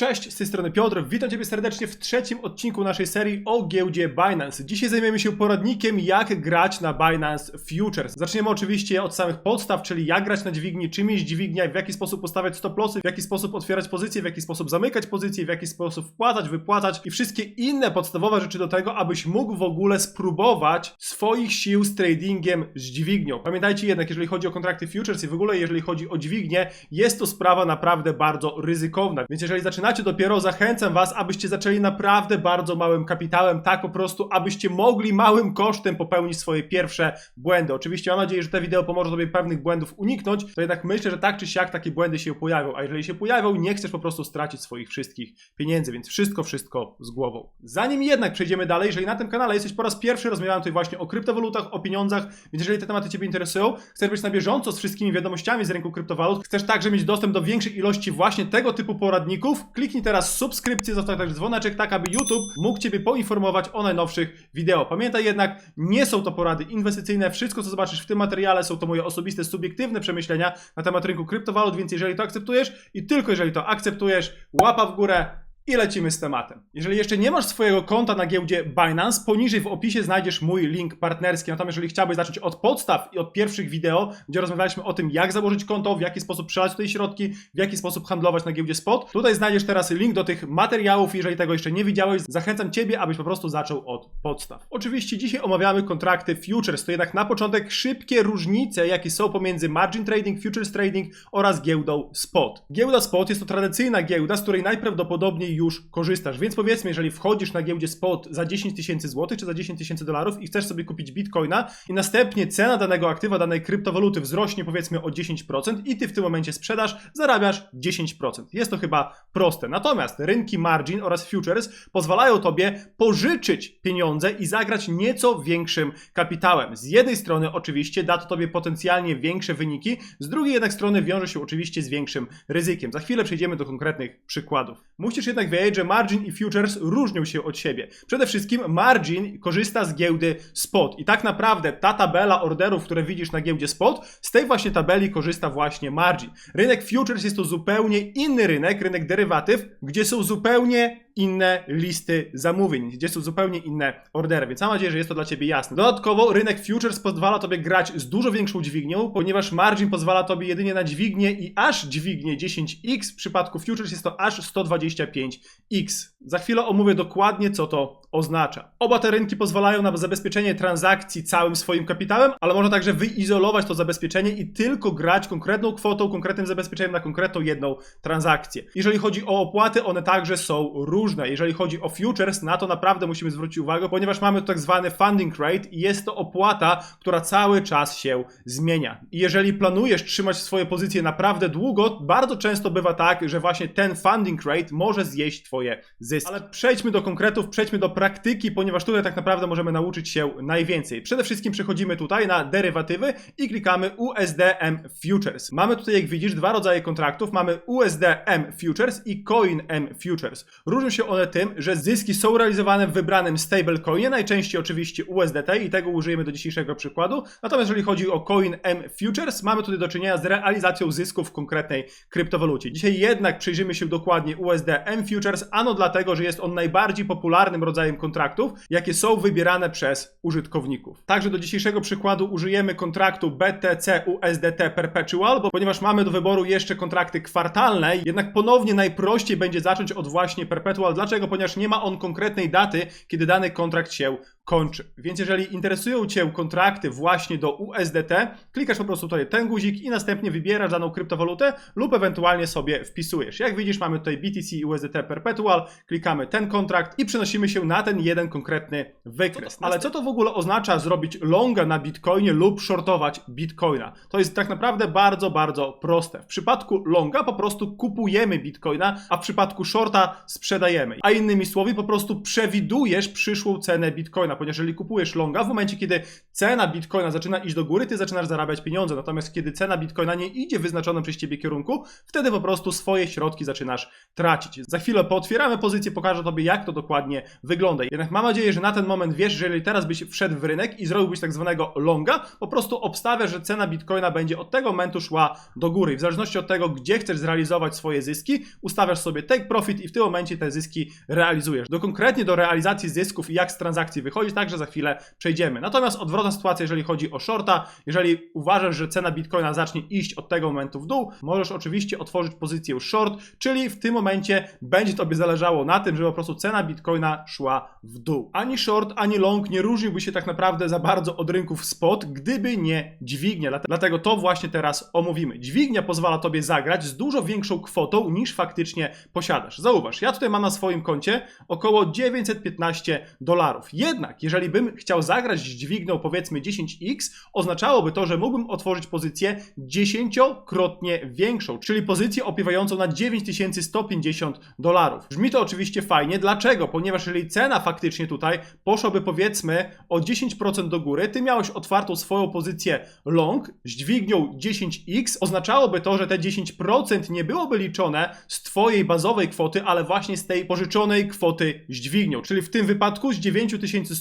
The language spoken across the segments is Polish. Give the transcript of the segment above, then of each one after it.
Cześć, z tej strony Piotr, witam Ciebie serdecznie w trzecim odcinku naszej serii o giełdzie Binance. Dzisiaj zajmiemy się poradnikiem, jak grać na Binance Futures. Zaczniemy oczywiście od samych podstaw, czyli jak grać na dźwigni, czym jest dźwignia, w jaki sposób ustawiać stop lossy, w jaki sposób otwierać pozycje, w jaki sposób zamykać pozycje, w jaki sposób wpłacać, wypłacać i wszystkie inne podstawowe rzeczy do tego, abyś mógł w ogóle spróbować swoich sił z tradingiem z dźwignią. Pamiętajcie jednak, jeżeli chodzi o kontrakty futures i w ogóle jeżeli chodzi o dźwignię, jest to sprawa naprawdę bardzo ryzykowna. Więc jeżeli zaczynacie dopiero, zachęcam Was, abyście zaczęli naprawdę bardzo małym kapitałem, tak po prostu, abyście mogli małym kosztem popełnić swoje pierwsze błędy. Oczywiście mam nadzieję, że te wideo pomoże Tobie pewnych błędów uniknąć, to jednak myślę, że tak czy siak takie błędy się pojawią, a jeżeli się pojawią, nie chcesz po prostu stracić swoich wszystkich pieniędzy, więc wszystko, wszystko z głową. Zanim jednak przejdziemy dalej, jeżeli na tym kanale jesteś po raz pierwszy, rozmawiałem tutaj właśnie o kryptowalutach, o pieniądzach, więc jeżeli te tematy Ciebie interesują, chcesz być na bieżąco z wszystkimi wiadomościami z rynku kryptowalut, chcesz także mieć dostęp do większej ilości właśnie tego typu poradników, kliknij teraz subskrypcję, zostaw także dzwoneczek, tak aby YouTube mógł Ciebie poinformować o najnowszych wideo. Pamiętaj jednak, nie są to porady inwestycyjne, wszystko co zobaczysz w tym materiale są to moje osobiste, subiektywne przemyślenia na temat rynku kryptowalut, więc jeżeli to akceptujesz i tylko jeżeli to akceptujesz, łapa w górę, i lecimy z tematem. Jeżeli jeszcze nie masz swojego konta na giełdzie Binance, poniżej w opisie znajdziesz mój link partnerski. Natomiast jeżeli chciałbyś zacząć od podstaw i od pierwszych wideo, gdzie rozmawialiśmy o tym, jak założyć konto, w jaki sposób przelać tutaj środki, w jaki sposób handlować na giełdzie spot, tutaj znajdziesz teraz link do tych materiałów. Jeżeli tego jeszcze nie widziałeś, zachęcam Ciebie, abyś po prostu zaczął od podstaw. Oczywiście dzisiaj omawiamy kontrakty futures, to jednak na początek szybkie różnice, jakie są pomiędzy margin trading, futures trading oraz giełdą spot. Giełda spot jest to tradycyjna giełda, z której najprawdopodobniej już korzystasz. Więc powiedzmy, jeżeli wchodzisz na giełdzie spot za 10 tysięcy złotych czy za 10 tysięcy dolarów i chcesz sobie kupić bitcoina i następnie cena danego aktywa, danej kryptowaluty wzrośnie powiedzmy o 10% i ty w tym momencie sprzedasz, zarabiasz 10%. Jest to chyba proste. Natomiast rynki margin oraz futures pozwalają tobie pożyczyć pieniądze i zagrać nieco większym kapitałem. Z jednej strony oczywiście da to tobie potencjalnie większe wyniki, z drugiej jednak strony wiąże się oczywiście z większym ryzykiem. Za chwilę przejdziemy do konkretnych przykładów. Musisz jednak wiedzieć, że margin i futures różnią się od siebie. Przede wszystkim margin korzysta z giełdy spot i tak naprawdę ta tabela orderów, które widzisz na giełdzie spot, z tej właśnie tabeli korzysta właśnie margin. Rynek futures jest to zupełnie inny rynek, rynek derywatyw, gdzie są zupełnie inne listy zamówień, gdzie są zupełnie inne ordery, więc mam nadzieję, że jest to dla Ciebie jasne. Dodatkowo rynek futures pozwala Tobie grać z dużo większą dźwignią, ponieważ margin pozwala Tobie jedynie na dźwignię i aż dźwignię 10x, w przypadku futures jest to aż 125x. Za chwilę omówię dokładnie, co to oznacza. Oba te rynki pozwalają na zabezpieczenie transakcji całym swoim kapitałem, ale można także wyizolować to zabezpieczenie i tylko grać konkretną kwotą, konkretnym zabezpieczeniem na konkretną jedną transakcję. Jeżeli chodzi o opłaty, one także są różne. Jeżeli chodzi o futures, na to naprawdę musimy zwrócić uwagę, ponieważ mamy tak zwany funding rate i jest to opłata, która cały czas się zmienia. I jeżeli planujesz trzymać swoje pozycje naprawdę długo, bardzo często bywa tak, że właśnie ten funding rate może zjeść twoje zyski. Ale przejdźmy do konkretów, przejdźmy do praktyki, ponieważ tutaj tak naprawdę możemy nauczyć się najwięcej. Przede wszystkim przechodzimy tutaj na derywatywy i klikamy USDM Futures. Mamy tutaj, jak widzisz, dwa rodzaje kontraktów. Mamy USDM Futures i CoinM Futures. Się one tym, że zyski są realizowane w wybranym stablecoinie, najczęściej oczywiście USDT i tego użyjemy do dzisiejszego przykładu. Natomiast jeżeli chodzi o CoinM Futures, mamy tutaj do czynienia z realizacją zysków w konkretnej kryptowalucie. Dzisiaj jednak przyjrzymy się dokładnie USDM Futures, ano dlatego, że jest on najbardziej popularnym rodzajem kontraktów, jakie są wybierane przez użytkowników. Także do dzisiejszego przykładu użyjemy kontraktu BTC USDT Perpetual, bo ponieważ mamy do wyboru jeszcze kontrakty kwartalne, jednak ponownie najprościej będzie zacząć od właśnie Perpetual. Dlaczego? Ponieważ nie ma on konkretnej daty, kiedy dany kontrakt się kończy. Więc jeżeli interesują Cię kontrakty właśnie do USDT, klikasz po prostu tutaj ten guzik i następnie wybierasz daną kryptowalutę lub ewentualnie sobie wpisujesz. Jak widzisz, mamy tutaj BTC USDT Perpetual, klikamy ten kontrakt i przenosimy się na ten jeden konkretny wykres. Ale co to w ogóle oznacza zrobić longa na Bitcoinie lub shortować Bitcoina? To jest tak naprawdę bardzo, bardzo proste. W przypadku longa po prostu kupujemy Bitcoina, a w przypadku shorta sprzedajemy. A innymi słowy, po prostu przewidujesz przyszłą cenę Bitcoina. Bitcoina, ponieważ jeżeli kupujesz longa, w momencie kiedy cena bitcoina zaczyna iść do góry, ty zaczynasz zarabiać pieniądze, natomiast kiedy cena bitcoina nie idzie w wyznaczonym przez ciebie kierunku, wtedy po prostu swoje środki zaczynasz tracić. Za chwilę pootwieramy pozycję, pokażę tobie jak to dokładnie wygląda. Jednak mam nadzieję, że na ten moment wiesz, że jeżeli teraz byś wszedł w rynek i zrobiłbyś tak zwanego longa, po prostu obstawiasz, że cena bitcoina będzie od tego momentu szła do góry. W zależności od tego, gdzie chcesz zrealizować swoje zyski, ustawiasz sobie take profit i w tym momencie te zyski realizujesz. Do konkretnie do realizacji zysków i jak z transakcji wychodzić, także za chwilę przejdziemy. Natomiast odwrotna sytuacja, jeżeli chodzi o shorta, jeżeli uważasz, że cena bitcoina zacznie iść od tego momentu w dół, możesz oczywiście otworzyć pozycję short, czyli w tym momencie będzie tobie zależało na tym, żeby po prostu cena bitcoina szła w dół. Ani short, ani long nie różniłby się tak naprawdę za bardzo od rynków spot, gdyby nie dźwignia. Dlate- Dlatego to właśnie teraz omówimy. Dźwignia pozwala tobie zagrać z dużo większą kwotą niż faktycznie posiadasz. Zauważ, ja tutaj mam na swoim koncie około 915 dolarów. Jednak, jeżeli bym chciał zagrać dźwignią powiedzmy 10x, oznaczałoby to, że mógłbym otworzyć pozycję 10-krotnie większą, czyli pozycję opiewającą na 9150 dolarów. Brzmi to oczywiście fajnie. Dlaczego? Ponieważ jeżeli cena faktycznie tutaj poszłaby powiedzmy o 10% do góry, ty miałeś otwartą swoją pozycję long z dźwignią 10x, oznaczałoby to, że te 10% nie byłoby liczone z twojej bazowej kwoty, ale właśnie z tej pożyczonej kwoty z dźwignią, czyli w tym wypadku z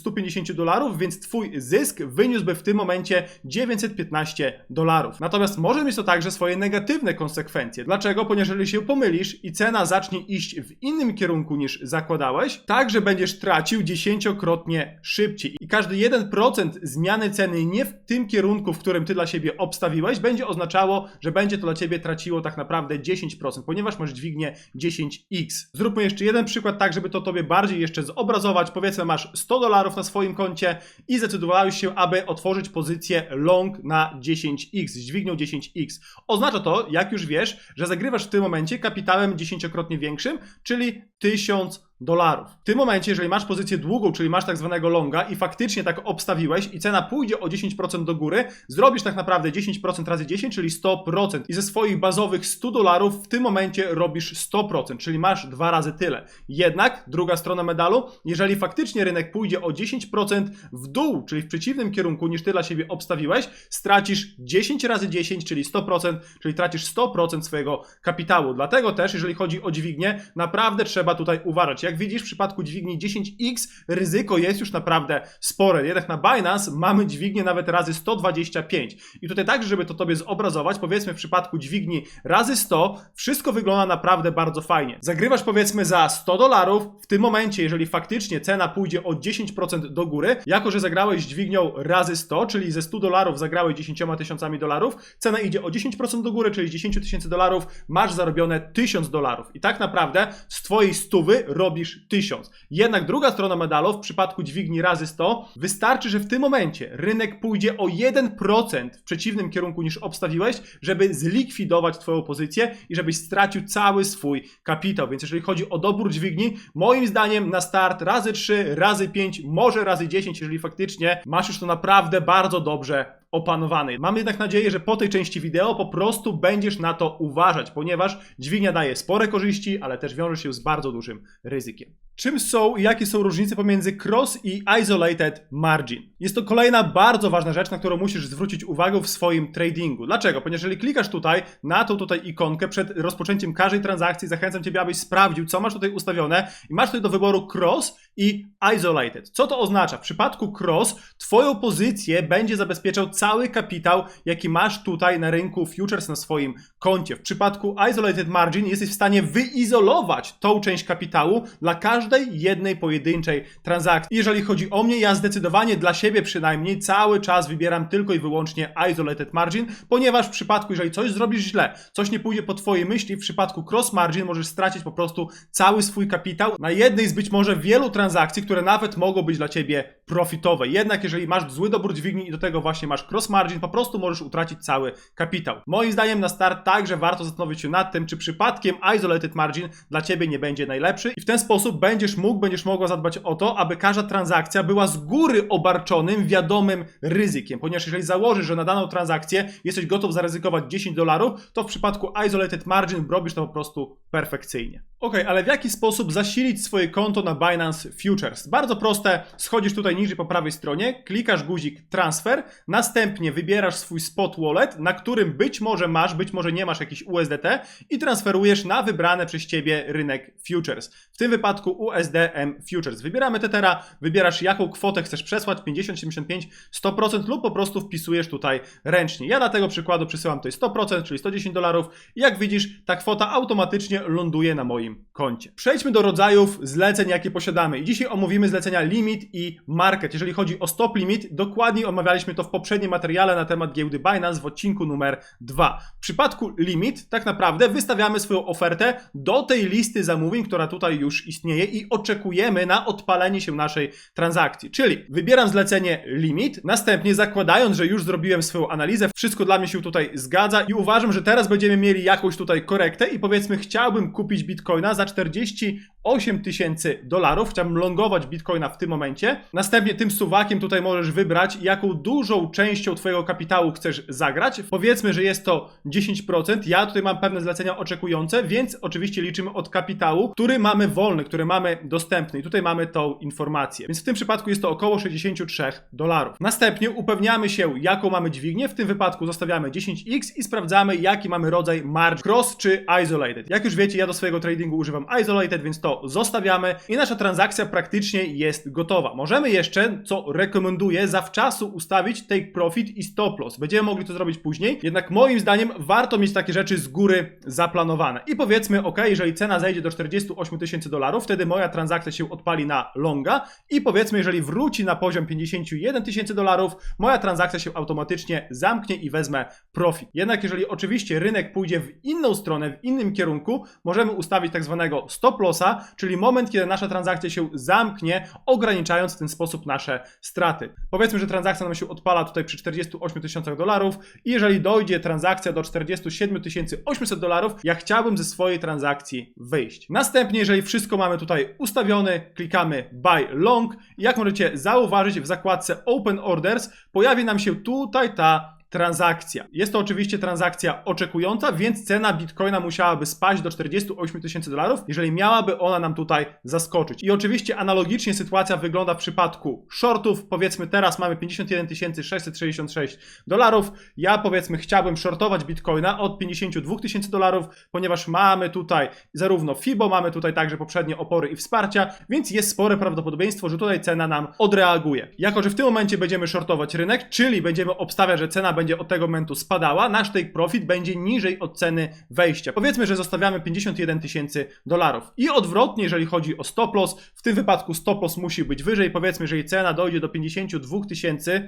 9150 dolarów, więc twój zysk wyniósłby w tym momencie 915 dolarów. Natomiast może mieć to także swoje negatywne konsekwencje. Dlaczego? Ponieważ jeżeli się pomylisz i cena zacznie iść w innym kierunku niż zakładałeś, także będziesz tracił dziesięciokrotnie szybciej. I każdy 1% zmiany ceny nie w tym kierunku, w którym ty dla siebie obstawiłeś, będzie oznaczało, że będzie to dla ciebie traciło tak naprawdę 10%, ponieważ masz dźwignię 10x. Zróbmy jeszcze jeden przykład, tak żeby to tobie bardziej jeszcze zobrazować. Powiedzmy, masz 100 dolarów na swoim koncie i zdecydowałeś się, aby otworzyć pozycję long na 10x, z dźwignią 10x. Oznacza to, jak już wiesz, że zagrywasz w tym momencie kapitałem dziesięciokrotnie większym, czyli 1000 dolarów. W tym momencie, jeżeli masz pozycję długą, czyli masz tak zwanego longa i faktycznie tak obstawiłeś i cena pójdzie o 10% do góry, zrobisz tak naprawdę 10% razy 10, czyli 100% i ze swoich bazowych 100 dolarów w tym momencie robisz 100%, czyli masz dwa razy tyle. Jednak, druga strona medalu, jeżeli faktycznie rynek pójdzie o 10% w dół, czyli w przeciwnym kierunku niż ty dla siebie obstawiłeś, stracisz 10 razy 10, czyli 100%, czyli tracisz 100% swojego kapitału. Dlatego też, jeżeli chodzi o dźwignię, naprawdę trzeba tutaj uważać. Jak widzisz, w przypadku dźwigni 10x ryzyko jest już naprawdę spore. Jednak na Binance mamy dźwignię nawet razy 125. I tutaj także, żeby to tobie zobrazować, powiedzmy w przypadku dźwigni razy 100, wszystko wygląda naprawdę bardzo fajnie. Zagrywasz powiedzmy za 100 dolarów, w tym momencie, jeżeli faktycznie cena pójdzie o 10% do góry, jako że zagrałeś dźwignią razy 100, czyli ze 100 dolarów zagrałeś 10 tysiącami dolarów, cena idzie o 10% do góry, czyli z 10 tysięcy dolarów masz zarobione 1000 dolarów. I tak naprawdę z twojej stówy robisz 1000. Jednak druga strona medalu, w przypadku dźwigni razy 100, wystarczy, że w tym momencie rynek pójdzie o 1% w przeciwnym kierunku niż obstawiłeś, żeby zlikwidować twoją pozycję i żebyś stracił cały swój kapitał. Więc jeżeli chodzi o dobór dźwigni, moim zdaniem na start razy 3, razy 5, może razy 10, jeżeli faktycznie masz już to naprawdę bardzo dobrze opanowany. Mam jednak nadzieję, że po tej części wideo po prostu będziesz na to uważać, ponieważ dźwignia daje spore korzyści, ale też wiąże się z bardzo dużym ryzykiem. Czym są i jakie są różnice pomiędzy cross i isolated margin? Jest to kolejna bardzo ważna rzecz, na którą musisz zwrócić uwagę w swoim tradingu. Dlaczego? Ponieważ jeżeli klikasz tutaj na tą tutaj ikonkę przed rozpoczęciem każdej transakcji, zachęcam Ciebie, abyś sprawdził, co masz tutaj ustawione i masz tutaj do wyboru cross i isolated. Co to oznacza? W przypadku cross Twoją pozycję będzie zabezpieczał cały kapitał, jaki masz tutaj na rynku futures na swoim koncie. W przypadku isolated margin jesteś w stanie wyizolować tą część kapitału dla każdej jednej pojedynczej transakcji. Jeżeli chodzi o mnie, ja zdecydowanie dla siebie przynajmniej cały czas wybieram tylko i wyłącznie isolated margin, ponieważ w przypadku, jeżeli coś zrobisz źle, coś nie pójdzie po twojej myśli, w przypadku cross margin możesz stracić po prostu cały swój kapitał na jednej z być może wielu transakcji, które nawet mogą być dla ciebie profitowe. Jednak jeżeli masz zły dobór dźwigni i do tego właśnie masz cross margin, po prostu możesz utracić cały kapitał. Moim zdaniem na start także warto zastanowić się nad tym, czy przypadkiem isolated margin dla ciebie nie będzie najlepszy i w ten sposób będziesz mógł, będziesz mogła zadbać o to, aby każda transakcja była z góry obarczonym wiadomym ryzykiem, ponieważ jeżeli założysz, że na daną transakcję jesteś gotów zaryzykować 10 dolarów, to w przypadku isolated margin robisz to po prostu perfekcyjnie. Ok, ale w jaki sposób zasilić swoje konto na Binance Futures? Bardzo proste, schodzisz tutaj niżej po prawej stronie, klikasz guzik transfer, następnie wybierasz swój spot wallet, na którym być może masz, być może nie masz jakiś USDT i transferujesz na wybrany przez Ciebie rynek Futures. W tym wypadku USDM Futures. Wybieramy Tethera, wybierasz jaką kwotę chcesz przesłać, 50, 75, 100% lub po prostu wpisujesz tutaj ręcznie. Ja dla tego przykładu przysyłam tutaj 100%, czyli 110 dolarów jak widzisz, ta kwota automatycznie ląduje na moim koncie. Przejdźmy do rodzajów zleceń, jakie posiadamy. I dzisiaj omówimy zlecenia limit i market. Jeżeli chodzi o stop limit, dokładniej omawialiśmy to w poprzednim materiale na temat giełdy Binance w odcinku numer 2. W przypadku limit, tak naprawdę wystawiamy swoją ofertę do tej listy zamówień, która tutaj już istnieje i oczekujemy na odpalenie się naszej transakcji. Czyli wybieram zlecenie limit, następnie zakładając, że już zrobiłem swoją analizę, wszystko dla mnie się tutaj zgadza i uważam, że teraz będziemy mieli jakąś tutaj korektę i powiedzmy chciałbym kupić Bitcoina za 48 tysięcy dolarów, chciałbym longować Bitcoina w tym momencie. Następnie tym suwakiem tutaj możesz wybrać, jaką dużą częścią Twojego kapitału chcesz zagrać. Powiedzmy, że jest to 10%. Ja tutaj mam pewne zlecenia oczekujące, więc oczywiście liczymy od kapitału, który mamy wolny, który mamy dostępny. I tutaj mamy tą informację. Więc w tym przypadku jest to około 63 dolarów. Następnie upewniamy się, jaką mamy dźwignię. W tym wypadku zostawiamy 10x i sprawdzamy, jaki mamy rodzaj margin. Cross czy isolated. Jak już wiecie, ja do swojego tradingu używam isolated, więc to zostawiamy i nasza transakcja praktycznie jest gotowa. Możemy jeszcze, co rekomenduję, zawczasu ustawić take profit i stop loss. Będziemy mogli to zrobić później, jednak moim zdaniem warto mieć takie rzeczy z góry zaplanowane. I powiedzmy, ok, jeżeli cena zejdzie do 48 tysięcy dolarów, wtedy moja transakcja się odpali na longa i powiedzmy, jeżeli wróci na poziom 51 tysięcy dolarów, moja transakcja się automatycznie zamknie i wezmę profit. Jednak jeżeli oczywiście rynek pójdzie w inną stronę, w innym kierunku, możemy ustawić tak zwanego stop lossa, czyli moment, kiedy nasza transakcja się zamknie, ograniczając w ten sposób nasze straty. Powiedzmy, że transakcja nam się odpala tutaj przy 48 tysiącach dolarów i jeżeli dojdzie transakcja do 47 800 dolarów, ja chciałbym ze swojej transakcji wyjść. Następnie, jeżeli wszystko mamy tutaj ustawione, klikamy buy long jak możecie zauważyć w zakładce open orders pojawi nam się tutaj ta transakcja. Jest to oczywiście transakcja oczekująca, więc cena bitcoina musiałaby spaść do 48 tysięcy dolarów, jeżeli miałaby ona nam tutaj zaskoczyć. I oczywiście analogicznie sytuacja wygląda w przypadku shortów. Powiedzmy teraz mamy 51 666 dolarów. Ja powiedzmy chciałbym shortować bitcoina od 52 tysięcy dolarów, ponieważ mamy tutaj zarówno FIBO, mamy tutaj także poprzednie opory i wsparcia, więc jest spore prawdopodobieństwo, że tutaj cena nam odreaguje. Jako, że w tym momencie będziemy shortować rynek, czyli będziemy obstawiać, że cena będzie od tego momentu spadała, nasz take profit będzie niżej od ceny wejścia. Powiedzmy, że zostawiamy 51 tysięcy dolarów. I odwrotnie, jeżeli chodzi o stop loss, w tym wypadku stop loss musi być wyżej. Powiedzmy, jeżeli cena dojdzie do 52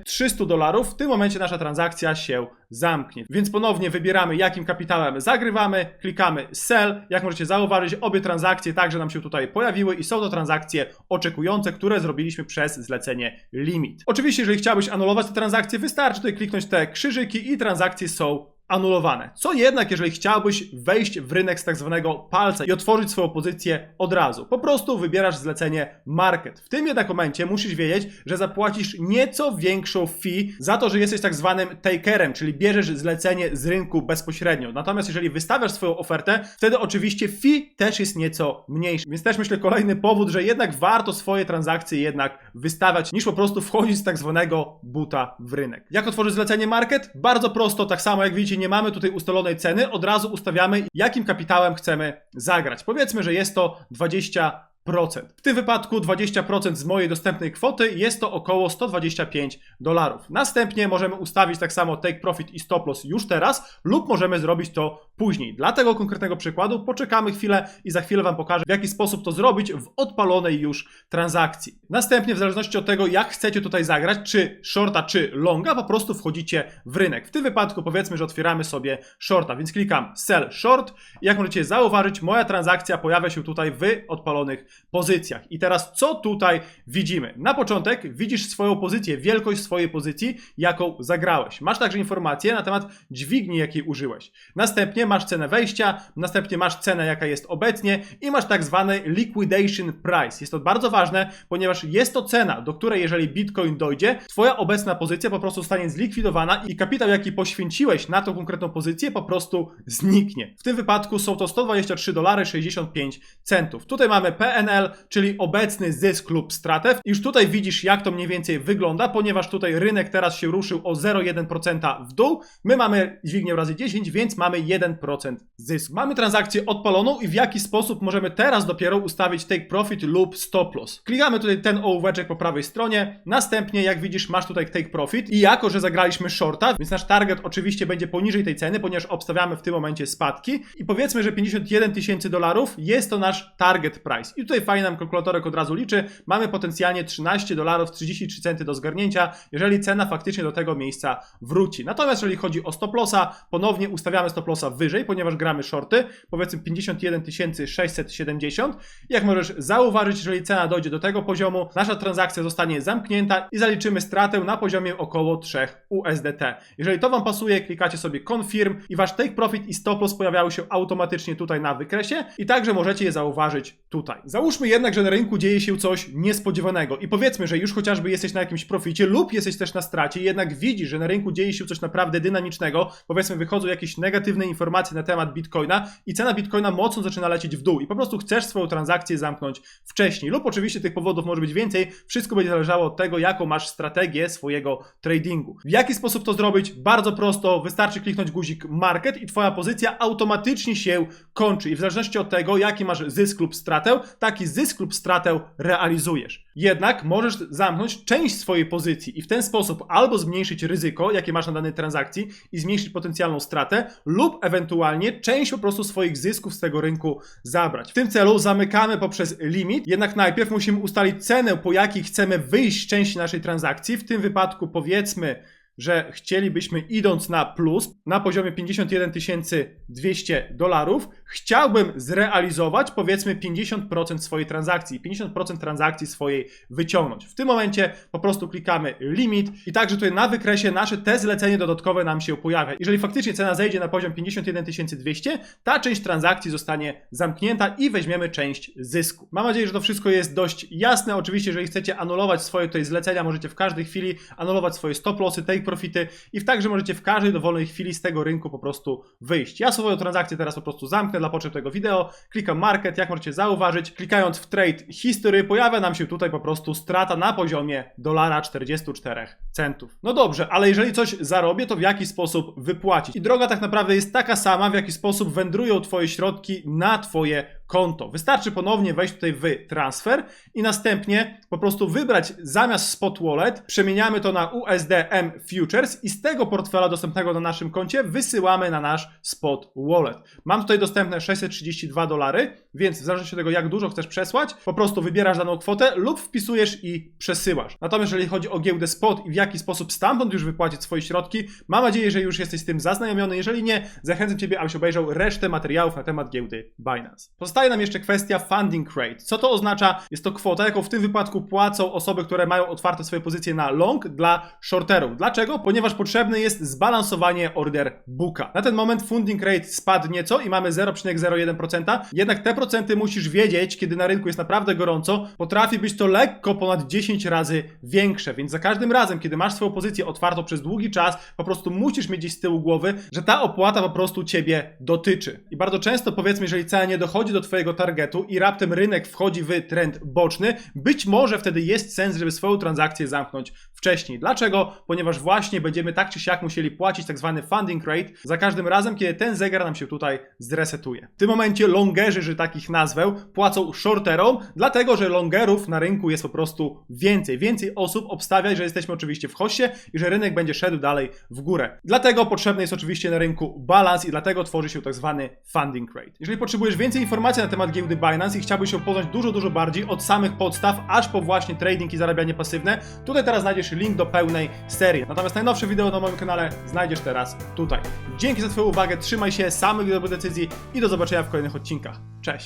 300 dolarów, w tym momencie nasza transakcja się zamknie. Więc ponownie wybieramy, jakim kapitałem zagrywamy, klikamy sell. Jak możecie zauważyć, obie transakcje także nam się tutaj pojawiły i są to transakcje oczekujące, które zrobiliśmy przez zlecenie limit. Oczywiście, jeżeli chciałbyś anulować te transakcje, wystarczy tutaj kliknąć te krzyżyki i transakcje są anulowane. Co jednak, jeżeli chciałbyś wejść w rynek z tak zwanego palca i otworzyć swoją pozycję od razu? Po prostu wybierasz zlecenie market. W tym jednak momencie musisz wiedzieć, że zapłacisz nieco większą fee za to, że jesteś tak zwanym takerem, czyli bierzesz zlecenie z rynku bezpośrednio. Natomiast jeżeli wystawiasz swoją ofertę, wtedy oczywiście fee też jest nieco mniejszy. Więc też myślę kolejny powód, że jednak warto swoje transakcje jednak wystawiać, niż po prostu wchodzić z tak zwanego buta w rynek. Jak otworzyć zlecenie market? Bardzo prosto, tak samo jak widzicie, nie mamy tutaj ustalonej ceny, od razu ustawiamy, jakim kapitałem chcemy zagrać. Powiedzmy, że jest to 20 w tym wypadku 20% z mojej dostępnej kwoty jest to około 125 dolarów. Następnie możemy ustawić tak samo take profit i stop loss już teraz lub możemy zrobić to później. Dla tego konkretnego przykładu poczekamy chwilę i za chwilę Wam pokażę w jaki sposób to zrobić w odpalonej już transakcji. Następnie w zależności od tego jak chcecie tutaj zagrać, czy shorta czy longa, po prostu wchodzicie w rynek. W tym wypadku powiedzmy, że otwieramy sobie shorta, więc klikam sell short i jak możecie zauważyć moja transakcja pojawia się tutaj w odpalonych pozycjach. I teraz co tutaj widzimy? Na początek widzisz swoją pozycję, wielkość swojej pozycji, jaką zagrałeś. Masz także informacje na temat dźwigni, jakiej użyłeś. Następnie masz cenę wejścia, następnie masz cenę, jaka jest obecnie i masz tak zwany liquidation price. Jest to bardzo ważne, ponieważ jest to cena, do której jeżeli Bitcoin dojdzie, twoja obecna pozycja po prostu zostanie zlikwidowana i kapitał, jaki poświęciłeś na tą konkretną pozycję, po prostu zniknie. W tym wypadku są to 123 dolary 65 centów. Tutaj mamy PNL, czyli obecny zysk lub stratę. Już tutaj widzisz, jak to mniej więcej wygląda, ponieważ tutaj rynek teraz się ruszył o 0,1% w dół. My mamy dźwignię razy 10, więc mamy 1% zysku. Mamy transakcję odpaloną i w jaki sposób możemy teraz dopiero ustawić take profit lub stop loss. Klikamy tutaj ten ołóweczek po prawej stronie. Następnie, jak widzisz, masz tutaj take profit i jako, że zagraliśmy shorta, więc nasz target oczywiście będzie poniżej tej ceny, ponieważ obstawiamy w tym momencie spadki i powiedzmy, że 51 tysięcy dolarów jest to nasz target price. I tutaj fajnie nam kalkulatorek od razu liczy. Mamy potencjalnie 13 dolarów 33 centy do zgarnięcia, jeżeli cena faktycznie do tego miejsca wróci. Natomiast jeżeli chodzi o stop lossa, ponownie ustawiamy stop lossa wyżej, ponieważ gramy shorty, powiedzmy 51 670. I jak możesz zauważyć, jeżeli cena dojdzie do tego poziomu, nasza transakcja zostanie zamknięta i zaliczymy stratę na poziomie około 3 USDT. Jeżeli to Wam pasuje, klikacie sobie confirm i Wasz take profit i stop loss pojawiały się automatycznie tutaj na wykresie i także możecie je zauważyć tutaj. Załóżmy jednak, że na rynku dzieje się coś niespodziewanego i powiedzmy, że już chociażby jesteś na jakimś proficie lub jesteś też na stracie jednak widzisz, że na rynku dzieje się coś naprawdę dynamicznego, powiedzmy wychodzą jakieś negatywne informacje na temat Bitcoina i cena Bitcoina mocno zaczyna lecieć w dół i po prostu chcesz swoją transakcję zamknąć wcześniej lub oczywiście tych powodów może być więcej, wszystko będzie zależało od tego, jaką masz strategię swojego tradingu. W jaki sposób to zrobić? Bardzo prosto, wystarczy kliknąć guzik market i twoja pozycja automatycznie się kończy i w zależności od tego, jaki masz zysk lub stratę, taki zysk lub stratę realizujesz. Jednak możesz zamknąć część swojej pozycji i w ten sposób albo zmniejszyć ryzyko, jakie masz na danej transakcji i zmniejszyć potencjalną stratę, lub ewentualnie część po prostu swoich zysków z tego rynku zabrać. W tym celu zamykamy poprzez limit, jednak najpierw musimy ustalić cenę, po jakiej chcemy wyjść z części naszej transakcji. W tym wypadku powiedzmy, że chcielibyśmy idąc na plus na poziomie 51 200 dolarów, chciałbym zrealizować powiedzmy 50% swojej transakcji, 50% transakcji swojej wyciągnąć. W tym momencie po prostu klikamy limit i także tutaj na wykresie nasze te zlecenie dodatkowe nam się pojawia. Jeżeli faktycznie cena zejdzie na poziom 51 200, ta część transakcji zostanie zamknięta i weźmiemy część zysku. Mam nadzieję, że to wszystko jest dość jasne. Oczywiście, jeżeli chcecie anulować swoje tutaj zlecenia, możecie w każdej chwili anulować swoje stop lossy, profity i w także możecie w każdej dowolnej chwili z tego rynku po prostu wyjść. Ja swoją transakcję teraz po prostu zamknę dla potrzeb tego wideo, klikam market, jak możecie zauważyć, klikając w trade history pojawia nam się tutaj po prostu strata na poziomie dolara 44 centów. No dobrze, ale jeżeli coś zarobię, to w jaki sposób wypłacić? I droga tak naprawdę jest taka sama, w jaki sposób wędrują twoje środki na twoje konto. Wystarczy ponownie wejść tutaj w transfer i następnie po prostu wybrać zamiast spot wallet, przemieniamy to na USDM Futures i z tego portfela dostępnego na naszym koncie wysyłamy na nasz spot wallet. Mam tutaj dostępne 632 dolary, więc w zależności od tego jak dużo chcesz przesłać, po prostu wybierasz daną kwotę lub wpisujesz i przesyłasz. Natomiast jeżeli chodzi o giełdę spot i w jaki sposób stamtąd już wypłacić swoje środki, mam nadzieję, że już jesteś z tym zaznajomiony. Jeżeli nie, zachęcam Ciebie, abyś obejrzał resztę materiałów na temat giełdy Binance. Pozostaje nam jeszcze kwestia funding rate. Co to oznacza? Jest to kwota, jaką w tym wypadku płacą osoby, które mają otwarte swoje pozycje na long dla shorterów. Dlaczego? Ponieważ potrzebne jest zbalansowanie order booka. Na ten moment funding rate spadł nieco i mamy 0,01%, jednak te procenty musisz wiedzieć, kiedy na rynku jest naprawdę gorąco, potrafi być to lekko ponad 10 razy większe, więc za każdym razem, kiedy masz swoją pozycję otwartą przez długi czas, po prostu musisz mieć gdzieś z tyłu głowy, że ta opłata po prostu ciebie dotyczy. I bardzo często powiedzmy, jeżeli cena nie dochodzi do twojego targetu i raptem rynek wchodzi w trend boczny, być może wtedy jest sens, żeby swoją transakcję zamknąć wcześniej. Dlaczego? Ponieważ właśnie będziemy tak czy siak musieli płacić tak zwany funding rate za każdym razem, kiedy ten zegar nam się tutaj zresetuje. W tym momencie longerzy, że takich nazwę, płacą shorterom, dlatego że longerów na rynku jest po prostu więcej. Więcej osób obstawia, że jesteśmy oczywiście w hoście i że rynek będzie szedł dalej w górę. Dlatego potrzebny jest oczywiście na rynku balans i dlatego tworzy się tak zwany funding rate. Jeżeli potrzebujesz więcej informacji na temat giełdy Binance i chciałbyś ją poznać dużo, dużo bardziej od samych podstaw, aż po właśnie trading i zarabianie pasywne, tutaj teraz znajdziesz link do pełnej serii. Natomiast najnowsze wideo na moim kanale znajdziesz teraz tutaj. Dzięki za Twoją uwagę, trzymaj się, samych dobrych decyzji i do zobaczenia w kolejnych odcinkach. Cześć!